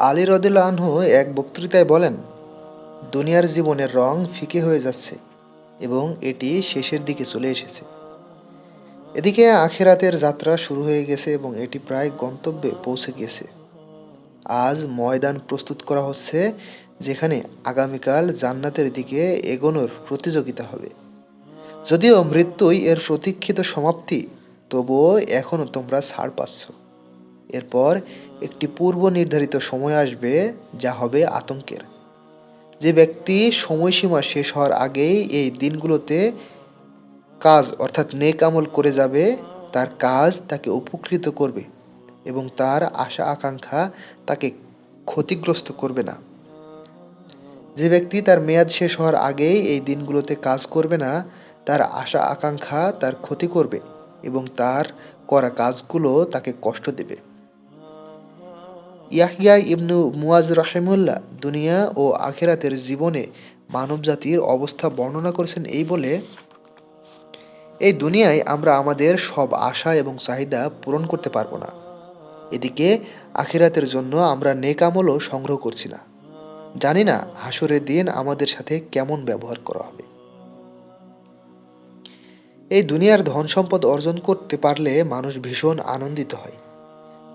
আলী রদুল্লা আনহু এক বক্তৃতায় বলেন, দুনিয়ার জীবনের রং ফিকে হয়ে যাচ্ছে এবং এটি শেষের দিকে চলে এসেছে। এদিকে আখেরাতের যাত্রা শুরু হয়ে গেছে এবং এটি প্রায় গন্তব্যে পৌঁছে গিয়েছে আজ ময়দান প্রস্তুত করা হচ্ছে, যেখানে আগামীকাল জান্নাতের দিকে এগোনোর প্রতিযোগিতা হবে। যদিও মৃত্যুই এর প্রতীক্ষিত সমাপ্তি, তবুও এখনও তোমরা ছাড় পাচ্ছ। এরপর একটি পূর্ব নির্ধারিত সময় আসবে, যা হবে আতঙ্কের। যে ব্যক্তি সময়সীমা শেষ হওয়ার আগেই এই দিনগুলোতে কাজ অর্থাৎ নেক আমল করে যাবে, তার কাজ তাকে উপকৃত করবে এবং তার আশা আকাঙ্ক্ষা তাকে ক্ষতিগ্রস্ত করবে না। যে ব্যক্তি তার মেয়াদ শেষ হওয়ার আগেই এই দিনগুলোতে কাজ করবে না, তার আশা আকাঙ্ক্ষা তার ক্ষতি করবে এবং তার করা কাজগুলো তাকে কষ্ট দেবে। ইয়াহিয়া ইবনু মুয়াজ রাহেমুল্লাহ দুনিয়া ও আখেরাতের জীবনে মানবজাতির অবস্থা বর্ণনা করেছেন এই বলে, এই দুনিয়ায় আমরা আমাদের সব আশা এবং চাহিদা পূরণ করতে পারব না। এদিকে আখিরাতের জন্য আমরা নেকামলও সংগ্রহ করছি না। জানি না হাসরের দিন আমাদের সাথে কেমন ব্যবহার করা হবে। এই দুনিয়ার ধন সম্পদ অর্জন করতে পারলে মানুষ ভীষণ আনন্দিত হয়।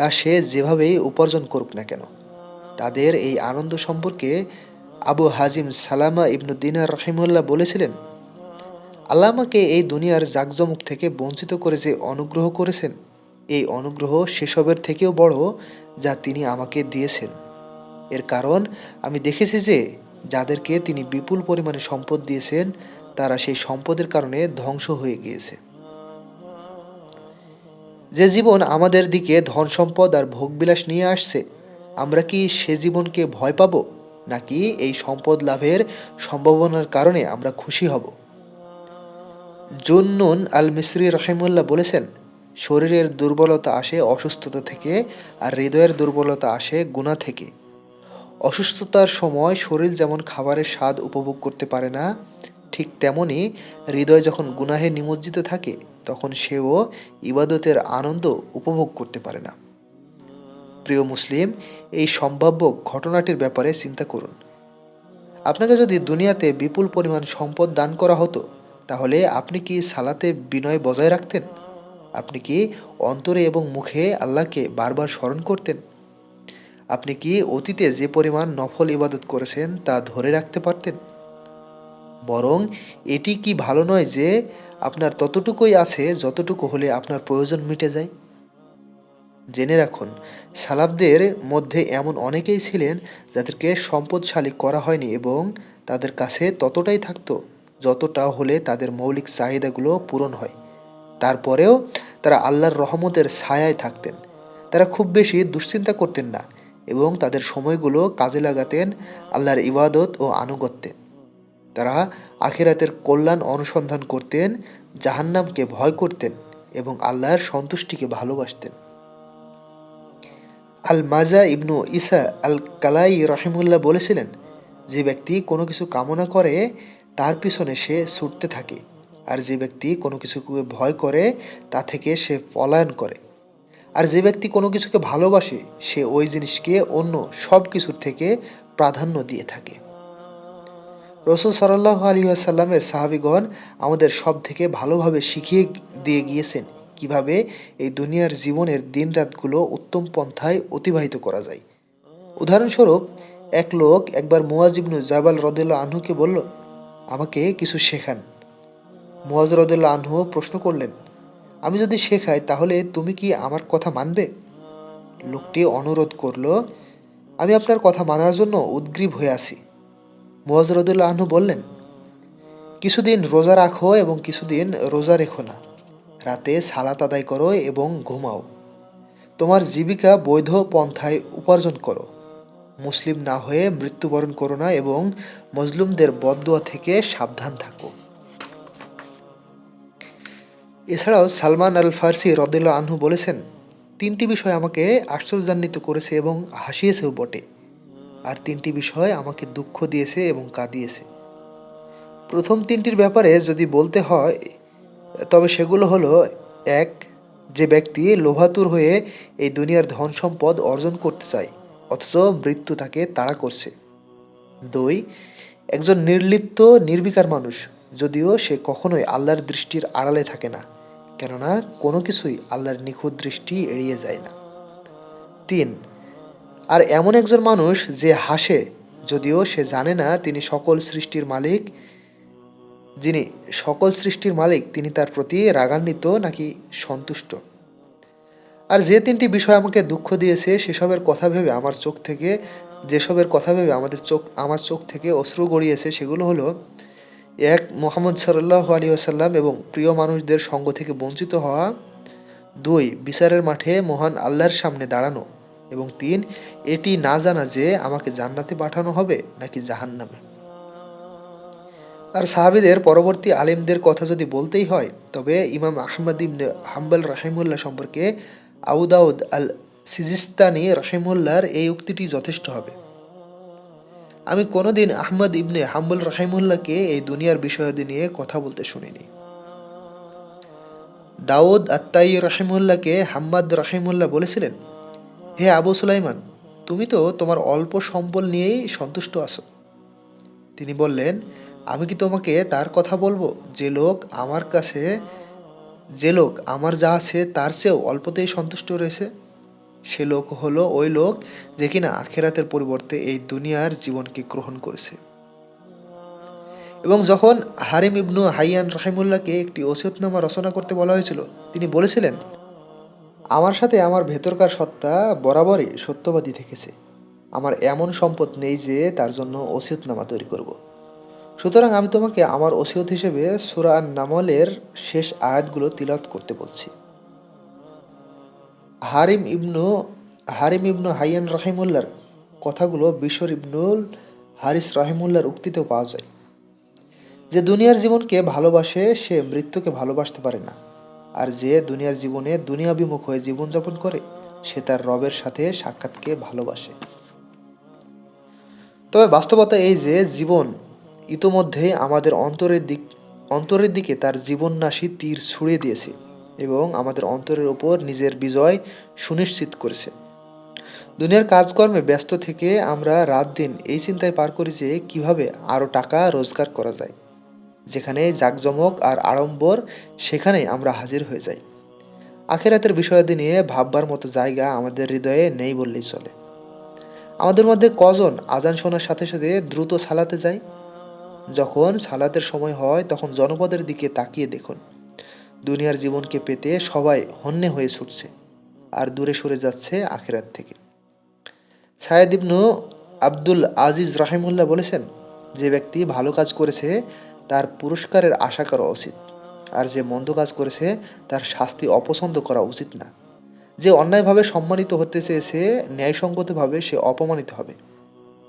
তা সে যেভাবেই উপার্জন করুক না কেন। তাদের এই আনন্দ সম্পর্কে আবু হাজিম সালামা ইবনু দিনার রহিমুল্লাহ বলেছিলেন আল্লাহ আমাকে এই দুনিয়ার জাকজমক থেকে বঞ্চিত করে যে অনুগ্রহ করেছেন, এই অনুগ্রহ সেসবের থেকেও বড় যা তিনি আমাকে দিয়েছেন। এর কারণ আমি দেখেছি যে যাদেরকে তিনি বিপুল পরিমাণে সম্পদ দিয়েছেন, তারা সেই সম্পদের কারণে ধ্বংস হয়ে গিয়েছে। যে জীবন আমাদের দিকে ধন সম্পদ আর ভোগবিলাস নিয়ে আসছে, আমরা কি সে জীবনকে ভয় পাব? নাকি এই সম্পদ লাভের সম্ভাবনার কারণে আমরা খুশি হব? জুন্নুন আল মিসরি রহিমুল্লাহ বলেছেন, শরীরের দুর্বলতা আসে অসুস্থতা থেকে আর হৃদয়ের দুর্বলতা আসে গুণা থেকে। অসুস্থতার সময় শরীর যেমন খাবারের স্বাদ উপভোগ করতে পারে না ঠিক তেমনি হৃদয় যখন গুনাহে নিমজ্জিত থাকে, তখন সেও ইবাদতের আনন্দ উপভোগ করতে পারে না। প্রিয় মুসলিম, এই সম্ভাব্য ঘটনাটির ব্যাপারে চিন্তা করুন। আপনাকে যদি দুনিয়াতে বিপুল পরিমাণ সম্পদ দান করা হতো, তাহলে আপনি কি সালাতে বিনয় বজায় রাখতেন? আপনি কি অন্তরে এবং মুখে আল্লাহকে বারবার স্মরণ করতেন? আপনি কি অতীতে যে পরিমাণ নফল ইবাদত করেছেন তা ধরে রাখতে পারতেন? বরং এটি কি ভালো নয় যে আপনার ততটুকুই আছে, যতটুকু হলে আপনার প্রয়োজন মিটে যায়? জেনে রাখুন, সালাফদের মধ্যে এমন অনেকেই ছিলেন যাদেরকে সম্পদশালী করা হয়নি এবং তাদের কাছে ততটাই থাকতো যতটা হলে তাদের মৌলিক চাহিদাগুলো পূরণ হয়। তারপরেও তারা আল্লাহর রহমতের ছায়ায় থাকতেন। তারা খুব বেশি দুশ্চিন্তা করতেন না এবং তাদের সময়গুলো কাজে লাগাতেন আল্লাহর ইবাদত ও আনুগত্যে। তারা আখিরাতের কল্যাণ অনুসন্ধান করতেন, জাহান্নামকে ভয় করতেন এবং আল্লাহর সন্তুষ্টিকে ভালোবাসতেন। আল মাজা ইবনু ইসা আল কালাই রহিমুল্লাহ বলেছিলেন, যে ব্যক্তি কোনো কিছু কামনা করে, তার পিছনে সে ছুটতে থাকে। আর যে ব্যক্তি কোনো কিছুকে ভয় করে, তা থেকে সে পলায়ন করে। আর যে ব্যক্তি কোনো কিছুকে ভালোবাসে, সে ওই জিনিসকে অন্য সব কিছুর থেকে প্রাধান্য দিয়ে থাকে। রসুল সাল্লাহ আলী আসাল্লামের সাহাবিগণ আমাদের সব থেকে ভালোভাবে শিখিয়ে দিয়ে গিয়েছেন কীভাবে এই দুনিয়ার জীবনের দিনরাতগুলো উত্তম পন্থায় অতিবাহিত করা যায়। উদাহরণস্বরূপ, এক লোক একবার মুয়াজিবনু জাবাল রদুল্লা আনহুকে বলল, আমাকে কিছু শেখান। মুয়াজ রদুল্লা আনহু প্রশ্ন করলেন, আমি যদি শেখাই তাহলে তুমি কি আমার কথা মানবে? লোকটি অনুরোধ করল, আমি আপনার কথা মানার জন্য উদ্গ্রীব হয়ে আছি। মুয়াজ রদুল্লা আনহু বললেন, কিছুদিন রোজা রাখো এবং কিছুদিন রোজা রেখো না। রাতে সালাত আদায় করো এবং ঘুমাও। তোমার জীবিকা বৈধ পন্থায় উপার্জন করো। মুসলিম না হয়ে মৃত্যুবরণ করো না এবং মজলুমদের বদুয়া থেকে সাবধান থাকো। এছাড়াও সালমান আল ফার্সি রদুল্লা আনহু বলেছেন, তিনটি বিষয় আমাকে আশ্চর্যান্বিত করেছে এবং হাসিয়েছেও বটে। আর তিনটি বিষয় আমাকে দুঃখ দিয়েছে এবং কাঁদিয়েছে। প্রথম তিনটির ব্যাপারে যদি বলতে হয়, তবে সেগুলো হলো, এক, যে ব্যক্তি লোভাতুর হয়ে এই দুনিয়ার ধন সম্পদ অর্জন করতে চায়, অথচ মৃত্যু তাকে তাড়া করছে। দুই, একজন নির্লিপ্ত, নির্বিকার মানুষ, যদিও সে কখনোই আল্লাহর দৃষ্টির আড়ালে থাকে না, কেননা কোনো কিছুই আল্লাহর নিখুঁত দৃষ্টি এড়িয়ে যায় না। তিন আর এমন একজন মানুষ যে হাসে, যদিও সে জানে না তিনি সকল সৃষ্টির মালিক, যিনি সকল সৃষ্টির মালিক, তিনি তার প্রতি রাগান্বিত নাকি সন্তুষ্ট। আর যে তিনটি বিষয় আমাকে দুঃখ দিয়েছে, সেসবের কথা ভেবে আমার চোখ থেকে, যেসবের কথা ভেবে আমাদের চোখ, আমার চোখ থেকে অশ্রু গড়িয়েছে, সেগুলো হলো, এক, মোহাম্মদ সাল্লাহ আলী আসাল্লাম এবং প্রিয় মানুষদের সঙ্গ থেকে বঞ্চিত হওয়া। দুই, বিচারের মাঠে মহান আল্লাহর সামনে দাঁড়ানো। এবং তিন, এটি না জানা যে আমাকে জান্নাতে পাঠানো হবে নাকি জাহান্নামে। আর সাহাবিদের পরবর্তী আলেমদের কথা যদি বলতেই হয়, তবে ইমাম আহমদ ইবনে হাম্বল রাহিমুল্লাহ সম্পর্কে আউদাউদ আল সিজিস্তানি রাহিমুল্লাহর এই উক্তিটি যথেষ্ট হবে। আমি কোনোদিন আহমদ ইবনে হাম্বুল রাহিমুল্লাহকে এই দুনিয়ার বিষয়াদি নিয়ে কথা বলতে শুনিনি। দাউদ আত্তাই রাহিমুল্লাহকে হাম্মাদ রাহিমুল্লাহ বলেছিলেন হে আবু সুলাইমান, তুমি তো তোমার অল্প সম্বল নিয়েই সন্তুষ্ট আছো। তিনি বললেন, আমি কি তোমাকে তার কথা বলব? যে লোক আমার কাছে, যে লোক আমার যা আছে তার চেয়েও অল্পতেই সন্তুষ্ট রয়েছে। সে লোক হলো ওই লোক যে কিনা আখেরাতের পরিবর্তে এই দুনিয়ার জীবনকে গ্রহণ করেছে। এবং যখন হারিম ইবনু হাইয়ান রাহিমুল্লাহকে একটি ওসিয়তনামা রচনা করতে বলা হয়েছিল, তিনি বলেছিলেন আমার সাথে আমার ভেতরকার সত্তা বরাবরই সত্যবাদী থেকেছে। আমার এমন সম্পদ নেই যে তার জন্য ওসিয়তনামা তৈরি করব। সুতরাং আমি তোমাকে আমার ওসিয়ত হিসেবে সুরা নামলের শেষ আয়াতগুলো তিলত করতে বলছি। হারিম ইবনু হারিম ইবনু হাইয়ান রাহিমুল্লার কথাগুলো বিশ্বর ইবনুল হারিস রাহিমুল্লার উক্তিতেও পাওয়া যায়। যে দুনিয়ার জীবনকে ভালোবাসে, সে মৃত্যুকে ভালোবাসতে পারে না। আর যে দুনিয়ার জীবনে দুনিয়াবিমুখ হয়ে জীবনযাপন করে, সে তার রবের সাথে সাক্ষাৎকে ভালোবাসে। তবে বাস্তবতা এই যে, জীবন ইতোমধ্যে আমাদের অন্তরের দিক, অন্তরের দিকে তার জীবন জীবননাশী তীর ছুঁড়ে দিয়েছে এবং আমাদের অন্তরের ওপর নিজের বিজয় সুনিশ্চিত করেছে। দুনিয়ার কাজকর্মে ব্যস্ত থেকে আমরা রাত দিন এই চিন্তায় পার করি যে, কীভাবে আরও টাকা রোজগার করা যায়। যেখানে জাকজমক আর আড়ম্বর, সেখানেই আমরা হাজির হয়ে যাই। আখেরাতের বিষয়াদি নিয়ে ভাববার মতো জায়গা আমাদের হৃদয়ে নেই বললেই চলে। আমাদের মধ্যে কজন আজান শোনার সাথে সাথে দ্রুত সালাতে যায় যখন সালাতের সময় হয়, তখন জনপদের দিকে তাকিয়ে দেখুন। দুনিয়ার জীবনকে পেতে সবাই হন্যে হয়ে ছুটছে আর দূরে সরে যাচ্ছে আখেরাত থেকে। সায়েদ ইবনু আব্দুল আজিজ রাহিমুল্লাহ বলেছেন, যে ব্যক্তি ভালো কাজ করেছে তার পুরস্কারের আশা করা উচিত। আর যে মন্দ কাজ করেছে, তার শাস্তি অপছন্দ করা উচিত না। যে অন্যায়ভাবে সম্মানিত হতে চেয়েছে, ন্যায়সঙ্গতভাবে সে অপমানিত হবে।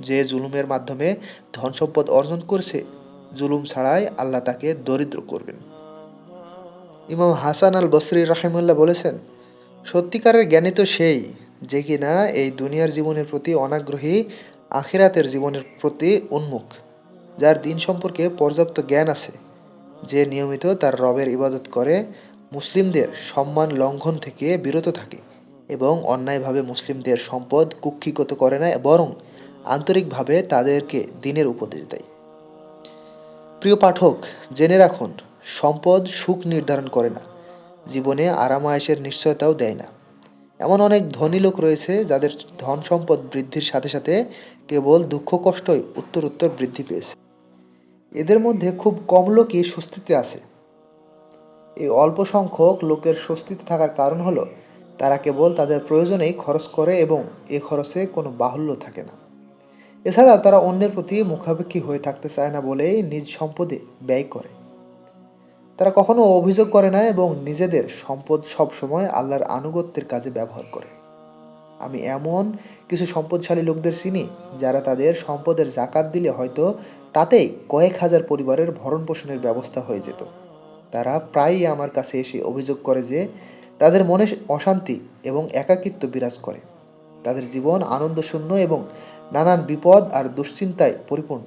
যে জুলুমের মাধ্যমে ধন সম্পদ অর্জন করছে, জুলুম ছাড়াই আল্লাহ তাকে দরিদ্র করবেন। ইমাম হাসান আল বসরি রাহিমুল্লাহ বলেছেন, সত্যিকারের জ্ঞানী তো সেই যে কিনা এই দুনিয়ার জীবনের প্রতি অনাগ্রহী, আখিরাতের জীবনের প্রতি উন্মুখ। যার দিন সম্পর্কে পর্যাপ্ত জ্ঞান আছে, যে নিয়মিত তার রবের ইবাদত করে, মুসলিমদের সম্মান লঙ্ঘন থেকে বিরত থাকে এবং অন্যায়ভাবে মুসলিমদের সম্পদ কুক্ষিগত করে না বরং আন্তরিকভাবে তাদেরকে দিনের উপদেশ দেয়। প্রিয় পাঠক, জেনে রাখুন, সম্পদ সুখ নির্ধারণ করে না, জীবনে আরামায়েশের নিশ্চয়তাও দেয় না। এমন অনেক ধনী লোক রয়েছে যাদের ধন সম্পদ বৃদ্ধির সাথে সাথে কেবল দুঃখ কষ্টই উত্তর উত্তর বৃদ্ধি পেয়েছে। এদের মধ্যে খুব কম লোকই স্বস্তিতে আছে। এই অল্প সংখ্যক লোকের স্বস্তিতে থাকার কারণ হলো, তারা কেবল তাদের প্রয়োজনেই খরচ করে এবং এ খরচে কোনো বাহুল্য থাকে না। এছাড়া তারা অন্যের প্রতি মুখাপেক্ষী হয়ে থাকতে চায় না বলেই নিজ সম্পদে ব্যয় করে। তারা কখনো অভিযোগ করে না এবং নিজেদের সম্পদ সবসময় আল্লাহর আনুগত্যের কাজে ব্যবহার করে। আমি এমন কিছু সম্পদশালী লোকদের চিনি যারা তাদের সম্পদের জাকাত দিলে হয়তো তাতেই কয়েক হাজার পরিবারের ভরণ পোষণের ব্যবস্থা হয়ে যেত। তারা প্রায়ই আমার কাছে এসে অভিযোগ করে যে, তাদের মনে অশান্তি এবং একাকিত্ব বিরাজ করে। তাদের জীবন আনন্দশূন্য এবং নানান বিপদ আর দুশ্চিন্তায় পরিপূর্ণ।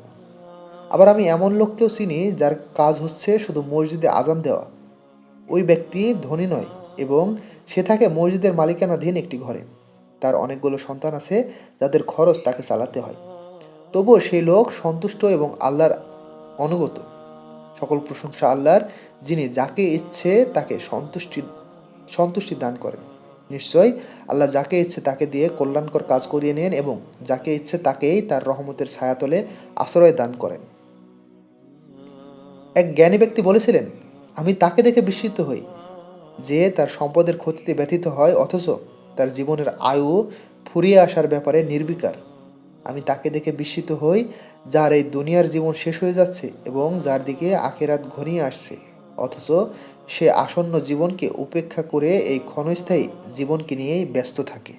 আবার আমি এমন লোককেও চিনি যার কাজ হচ্ছে শুধু মসজিদে আজান দেওয়া। ওই ব্যক্তি ধনী নয় এবং সে থাকে মসজিদের মালিকানাধীন একটি ঘরে। তার অনেকগুলো সন্তান আছে যাদের খরচ তাকে চালাতে হয়। তবুও সেই লোক সন্তুষ্ট এবং আল্লাহর অনুগত। সকল প্রশংসা আল্লাহর, যিনি যাকে ইচ্ছে তাকে সন্তুষ্টি সন্তুষ্টি দান করেন। নিশ্চয়ই আল্লাহ যাকে ইচ্ছে তাকে দিয়ে কল্যাণকর কাজ করিয়ে নেন এবং যাকে ইচ্ছে তাকেই তার রহমতের ছায়াতলে আশ্রয় দান করেন। এক জ্ঞানী ব্যক্তি বলেছিলেন, আমি তাকে দেখে বিস্মিত হই, যে তার সম্পদের ক্ষতিতে ব্যথিত হয়, অথচ তার জীবনের আয়ু ফুরিয়ে আসার ব্যাপারে নির্বিকার। আমি তাকে দেখে বিস্মিত হই, যার এই দুনিয়ার জীবন শেষ হয়ে যাচ্ছে এবং যার দিকে আখেরাত ঘনিয়ে আসছে। অথচ সে আসন্ন জীবনকে উপেক্ষা করে এই ক্ষণস্থায়ী জীবনকে নিয়েই ব্যস্ত থাকে।